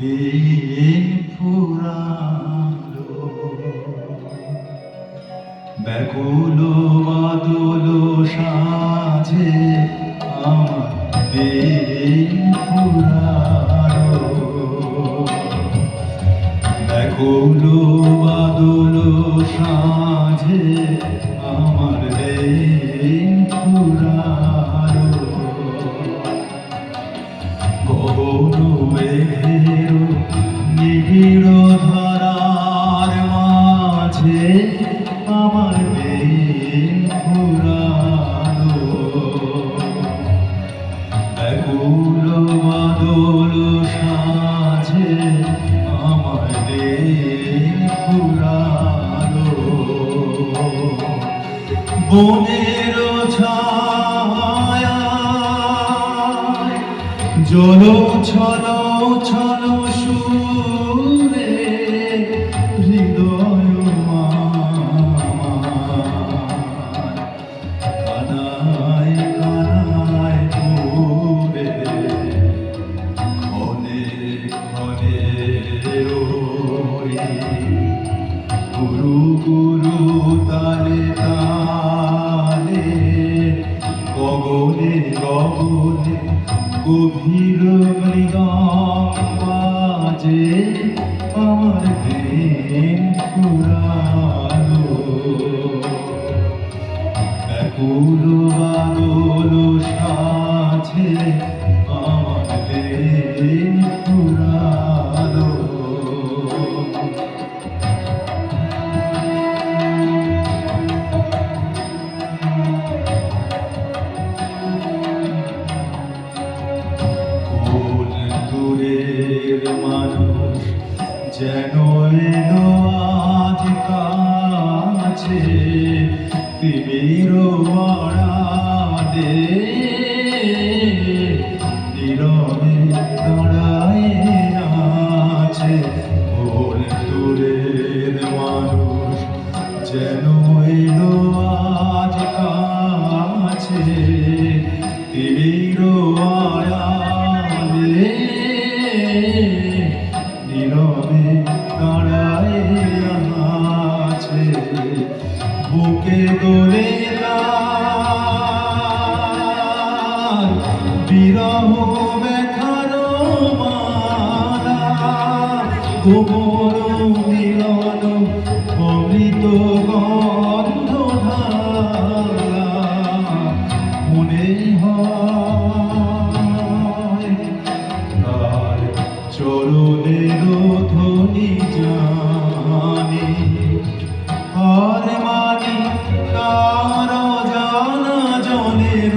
দিন ফুরালো। ব্যাকুল বাদল সাজে আমার দিন ফুরালো। ব্যাকুল বাদল সাজে আমার দিন ফুরালো। মেঘের বনের ছায়া জল ছল ছল সুরে গুরু তালে তালে গগনে গগনে গভীর মৃগাম বাজে আমার দিন পুরালো ব্যাকুল বাদল সাছে যেন এলো আজ কাছে তিমির আড়ালে নীরবে দাঁড়ায় আছে বুকে দোলে বিরহ ব্যথার মালা তার চরণের ধ্বনি জানি। আর মানি তার জানা জনের